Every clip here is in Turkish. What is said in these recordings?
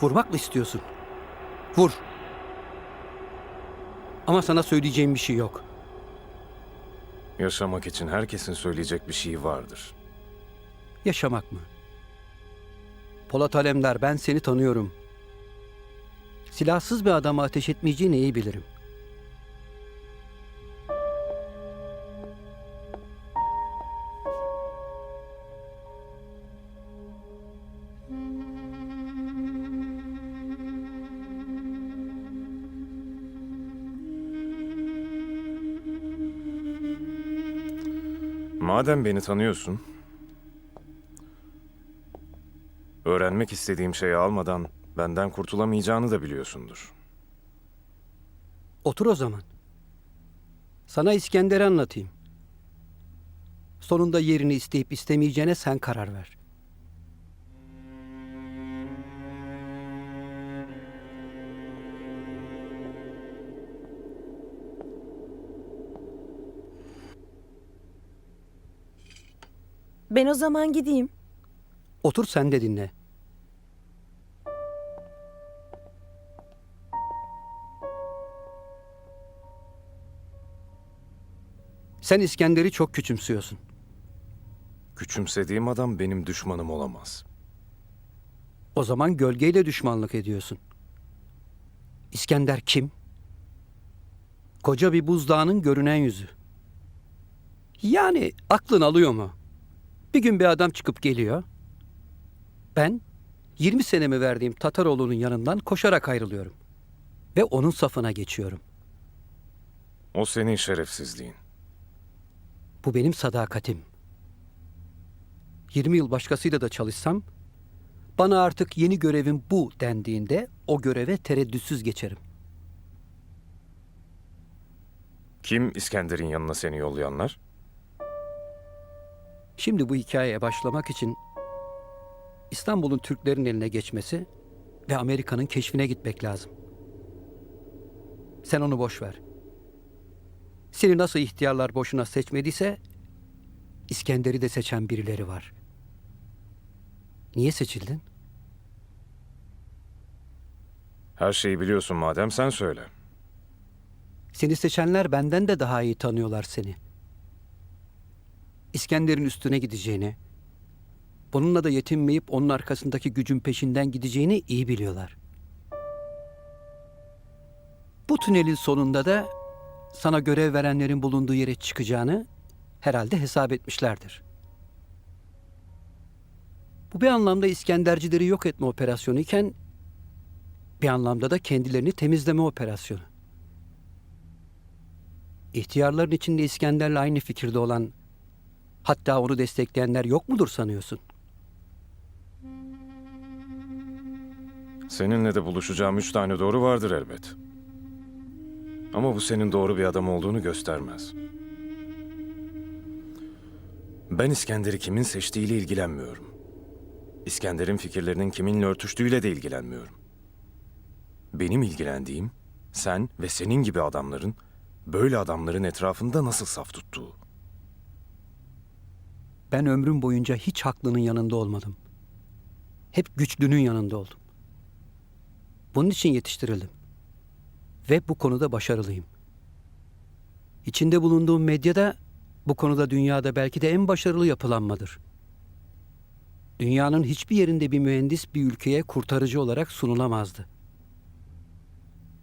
Vurmak mı istiyorsun? Vur. Ama sana söyleyeceğim bir şey yok. Yaşamak için herkesin söyleyecek bir şeyi vardır. Yaşamak mı? Polat Alemdar ben seni tanıyorum. Silahsız bir adama ateş etmeyeceğini iyi bilirim. Madem beni tanıyorsun, öğrenmek istediğim şeyi almadan benden kurtulamayacağını da biliyorsundur. Otur o zaman. Sana İskender'i anlatayım. Sonunda yerini isteyip istemeyeceğine sen karar ver. Ben o zaman gideyim. Otur sen de dinle. Sen İskender'i çok küçümsüyorsun. Küçümsediğim adam benim düşmanım olamaz. O zaman gölgeyle düşmanlık ediyorsun. İskender kim? Koca bir buzdağının görünen yüzü. Yani aklın alıyor mu? Bir gün bir adam çıkıp geliyor. Ben 20 senemi verdiğim Tataroğlu'nun yanından koşarak ayrılıyorum. Ve onun safına geçiyorum. O senin şerefsizliğin. Bu benim sadakatim. 20 yıl başkasıyla da çalışsam, bana artık yeni görevim bu dendiğinde o göreve tereddütsüz geçerim. Kim İskender'in yanına seni yollayanlar? Şimdi bu hikayeye başlamak için İstanbul'un Türklerin eline geçmesi ve Amerika'nın keşfine gitmek lazım. Sen onu boş ver. Seni nasıl ihtiyarlar boşuna seçmediyse İskender'i de seçen birileri var. Niye seçildin? Her şeyi biliyorsun madem sen söyle. Seni seçenler benden de daha iyi tanıyorlar seni. İskender'in üstüne gideceğini, bununla da yetinmeyip onun arkasındaki gücün peşinden gideceğini iyi biliyorlar. Bu tünelin sonunda da sana görev verenlerin bulunduğu yere çıkacağını herhalde hesap etmişlerdir. Bu bir anlamda İskendercileri yok etme operasyonu iken bir anlamda da kendilerini temizleme operasyonu. İhtiyarların içinde İskender'le aynı fikirde olan, hatta onu destekleyenler yok mudur sanıyorsun? Seninle de buluşacağım üç tane doğru vardır elbet. Ama bu senin doğru bir adam olduğunu göstermez. Ben İskender'i kimin seçtiğiyle ilgilenmiyorum. İskender'in fikirlerinin kiminle örtüştüğüyle de ilgilenmiyorum. Benim ilgilendiğim sen ve senin gibi adamların böyle adamların etrafında nasıl saf tuttuğu. Ben ömrüm boyunca hiç haklının yanında olmadım. Hep güçlünün yanında oldum. Bunun için yetiştirildim. Ve bu konuda başarılıyım. İçinde bulunduğum medyada bu konuda dünyada belki de en başarılı yapılanmadır. Dünyanın hiçbir yerinde bir mühendis bir ülkeye kurtarıcı olarak sunulamazdı.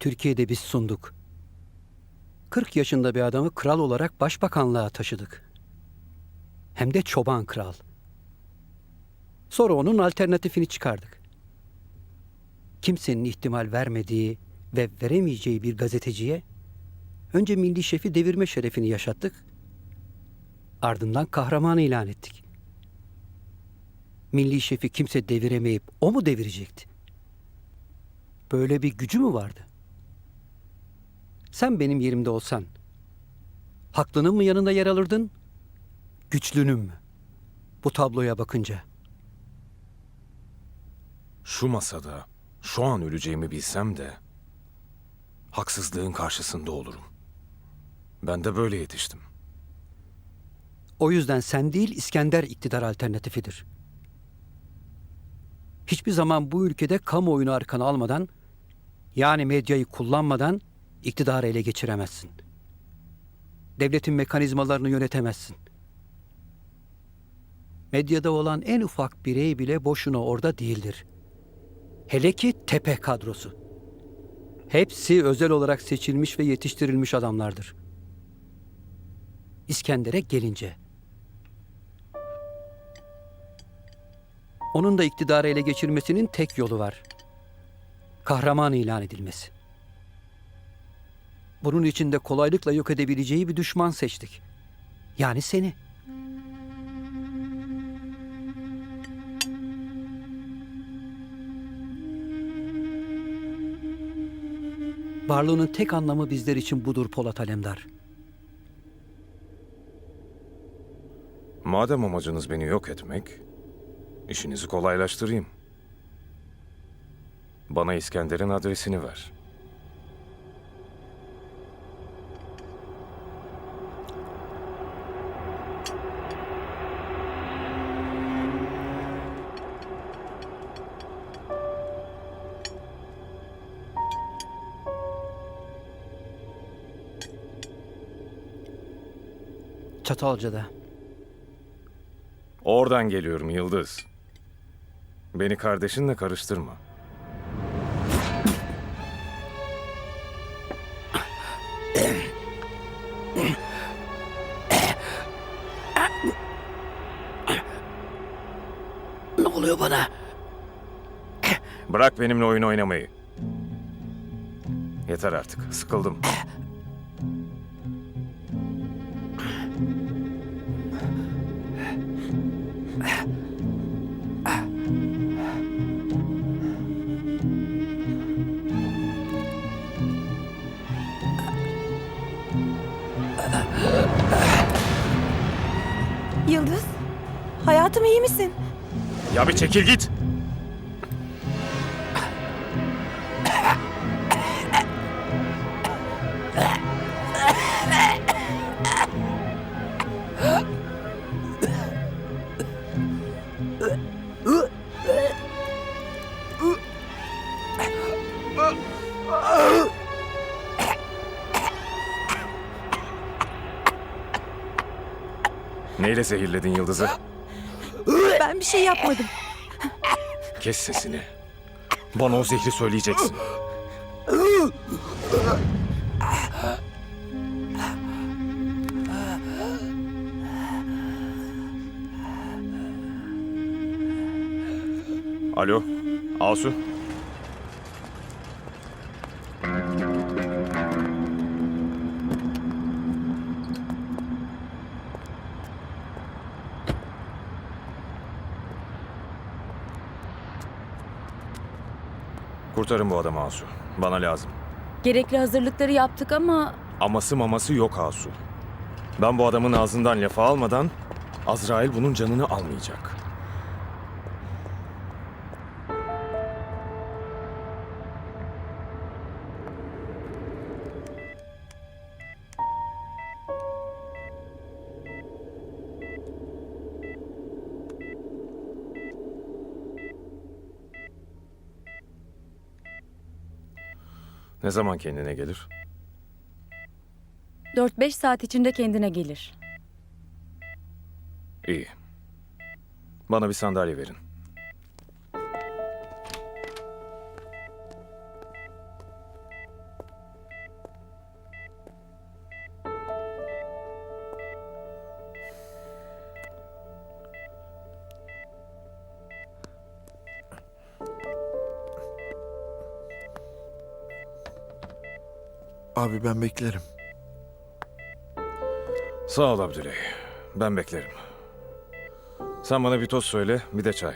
Türkiye'de biz sunduk. 40 yaşında bir adamı kral olarak başbakanlığa taşıdık. Hem de çoban kral. Sonra onun alternatifini çıkardık. Kimsenin ihtimal vermediği ve veremeyeceği bir gazeteciye önce milli şefi devirme şerefini yaşattık. Ardından kahraman ilan ettik. Milli şefi kimse deviremeyip o mu devirecekti? Böyle bir gücü mü vardı? Sen benim yerimde olsan haklının mı yanında yer alırdın, güçlünün mü? Bu tabloya bakınca. Şu masada şu an öleceğimi bilsem de haksızlığın karşısında olurum. Ben de böyle yetiştim. O yüzden sen değil İskender iktidar alternatifidir. hiçbir zaman bu ülkede kamuoyunu arkana almadan, yani medyayı kullanmadan iktidarı ele geçiremezsin. Devletin mekanizmalarını yönetemezsin. Medyada olan en ufak birey bile boşuna orada değildir. Hele ki tepe kadrosu. Hepsi özel olarak seçilmiş ve yetiştirilmiş adamlardır. İskender'e gelince. Onun da iktidarı ele geçirmesinin tek yolu var. Kahraman ilan edilmesi. Bunun için de kolaylıkla yok edebileceği bir düşman seçtik. Yani seni. Varlığının tek anlamı bizler için budur Polat Alemdar. Madem amacınız beni yok etmek, işinizi kolaylaştırayım. Bana İskender'in adresini ver. Çatalca'da. Oradan geliyorum Yıldız. Beni kardeşinle karıştırma. Ne oluyor bana? Bırak benimle oyun oynamayı. Yeter artık, sıkıldım. Misin? Ya bir çekil git! Neyle zehirledin Yıldız'ı? Ben bir şey yapmadım. Kes sesini. Bana o zehri söyleyeceksin. Alo, Asu. Kurtarın bu adamı Asu. Bana lazım. Gerekli hazırlıkları yaptık ama Aması maması yok Asu. Ben bu adamın ağzından lafı almadan Azrail bunun canını almayacak. Ne zaman kendine gelir? 4-5 saat içinde kendine gelir. İyi. Bana bir sandalye verin. Abi ben beklerim. Sağ ol Abdüley. Ben beklerim. Sen bana bir toz söyle, bir de çay.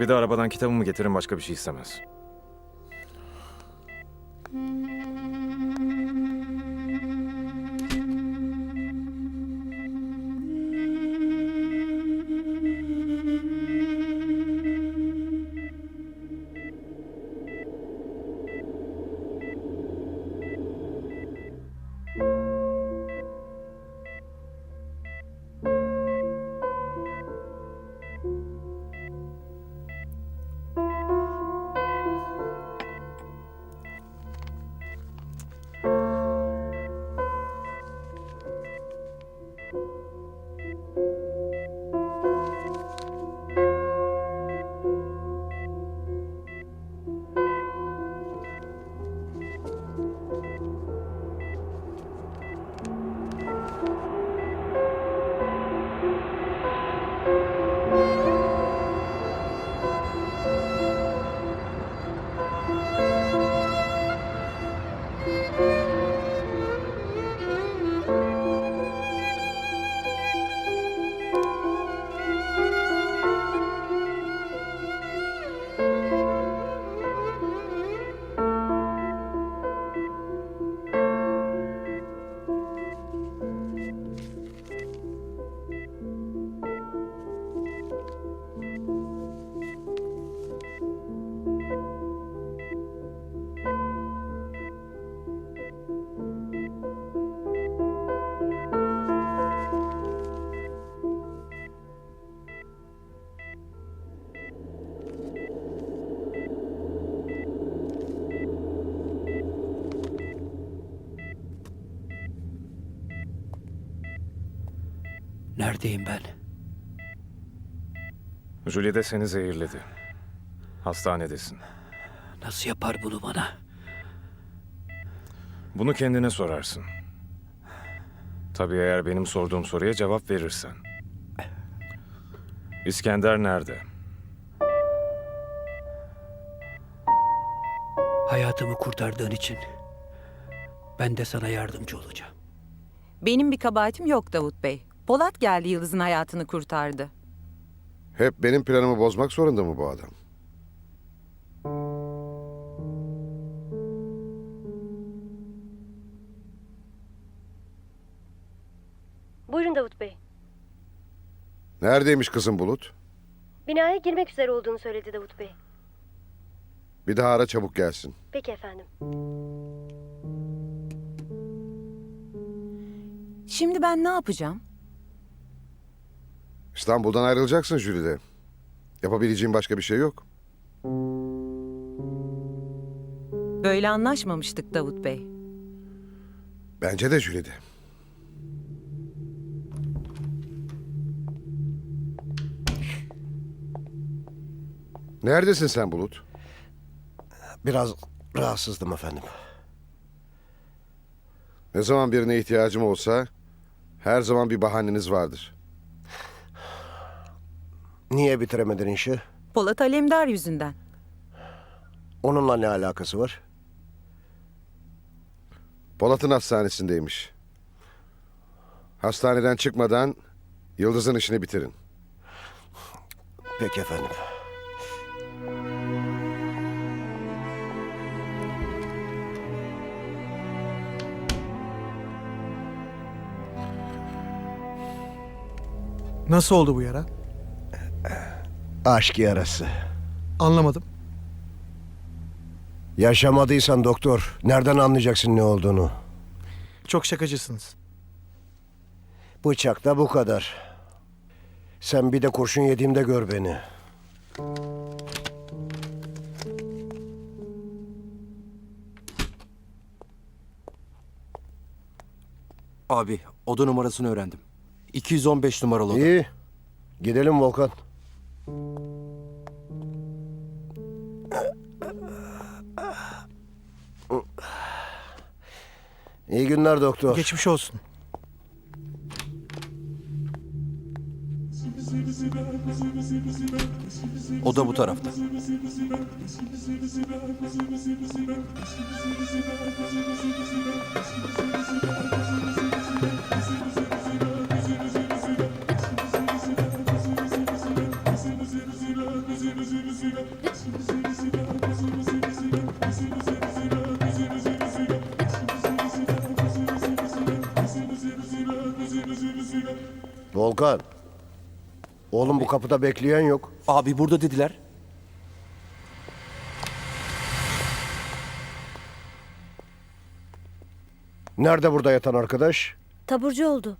Bir de arabadan kitabımı getirin, başka bir şey istemez. Neredeyim ben? Julie de seni zehirledi. Hastanedesin. Nasıl yapar bunu bana? Bunu kendine sorarsın. Tabii eğer benim sorduğum soruya cevap verirsen. İskender nerede? Hayatımı kurtardığın için ben de sana yardımcı olacağım. Benim bir kabahatim yok Davut Bey. Polat geldi Yıldız'ın hayatını kurtardı. Hep benim planımı bozmak zorunda mı bu adam? Buyurun Davut Bey. Neredeymiş kızım Bulut? Binaya girmek üzere olduğunu söyledi Davut Bey. Bir daha ara çabuk gelsin. Peki efendim. Şimdi ben ne yapacağım? İstanbul'dan ayrılacaksın Jülide. Yapabileceğin başka bir şey yok. Böyle anlaşmamıştık Davut Bey. Bence de Jülide. Neredesin sen Bulut? Biraz rahatsızdım efendim. Ne zaman birine ihtiyacım olsa her zaman bir bahaneniz vardır. Niye bitiremedin işi? Polat Alemdar yüzünden. Onunla ne alakası var? Polat'ın hastanesindeymiş. Hastaneden çıkmadan Yıldız'ın işini bitirin. Peki efendim. Nasıl oldu bu yara? Aşk yarası. Anlamadım. Yaşamadıysan doktor, nereden anlayacaksın ne olduğunu? Çok şakacısınız. Bıçak da bu kadar. Sen bir de kurşun yediğimde gör beni. Abi oda numarasını öğrendim. 215 numaralı oda. İyi. Gidelim Volkan. İyi günler doktor. Geçmiş olsun. Oda bu tarafta. Volkan. Oğlum bu kapıda bekleyen yok. Abi burada dediler. Nerede burada yatan arkadaş? Taburcu oldu.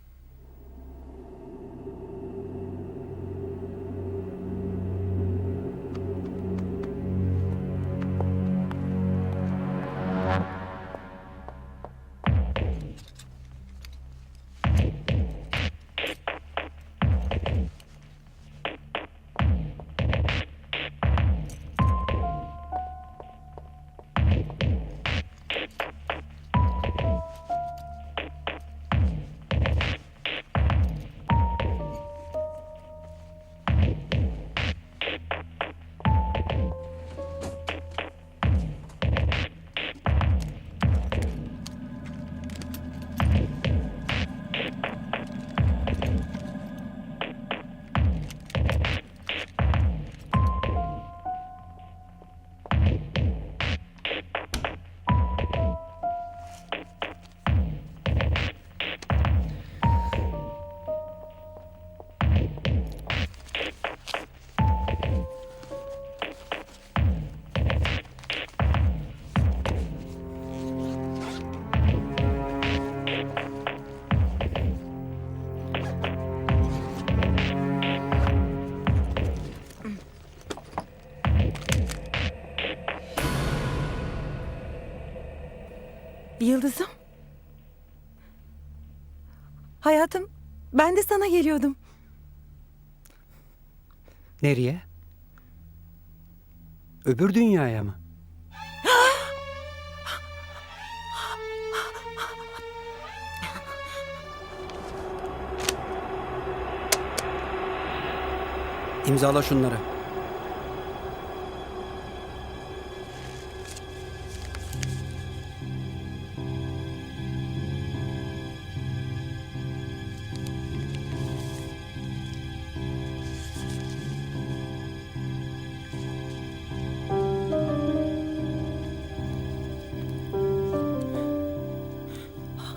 Ben de sana geliyordum. Nereye? Öbür dünyaya mı? İmzala şunları.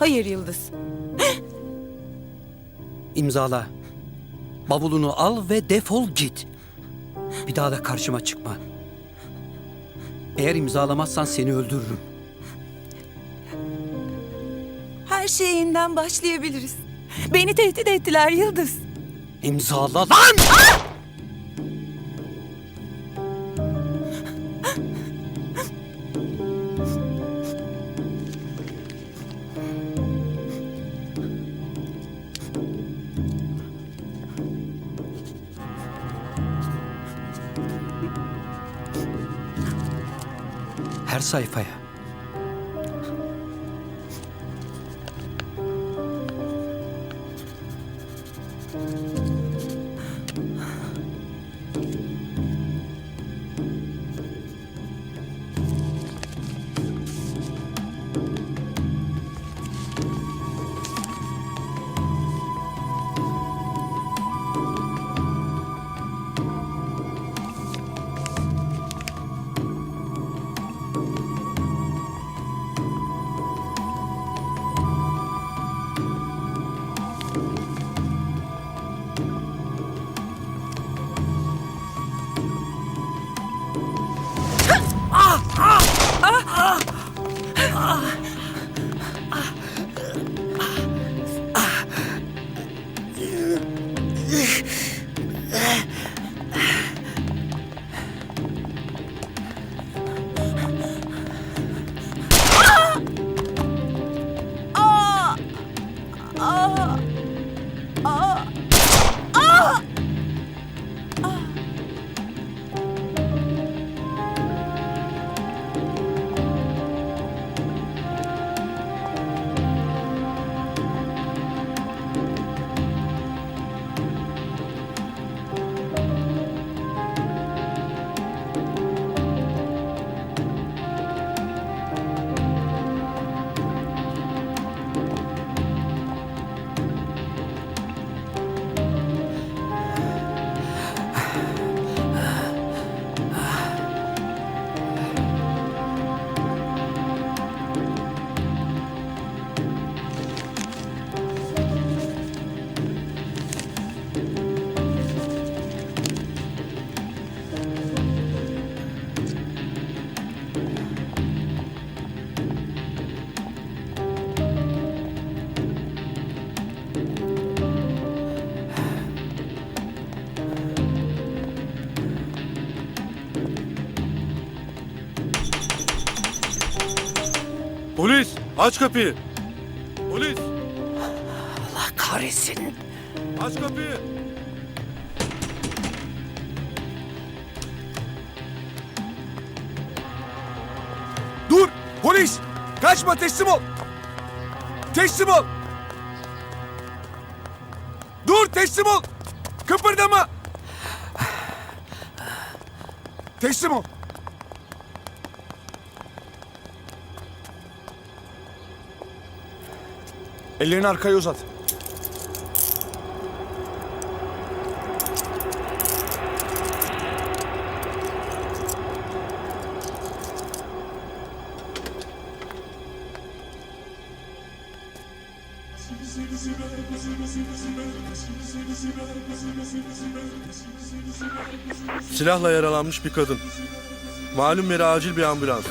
Hayır Yıldız. İmzala. Bavulunu al ve defol git. Bir daha da karşıma çıkma. Eğer imzalamazsan seni öldürürüm. Her şeye yeniden başlayabiliriz. Beni tehdit ettiler Yıldız. İmzala lan! Her sayfaya. Aç kapıyı! Polis! Allah kahretsin. Aç kapıyı! Dur! Polis! Kaçma teslim ol! Teslim ol! Dur teslim ol! Kıpırdama! Teslim ol! Ellerini arkaya uzat. Silahla yaralanmış bir kadın. Malum yere acil bir ambulans.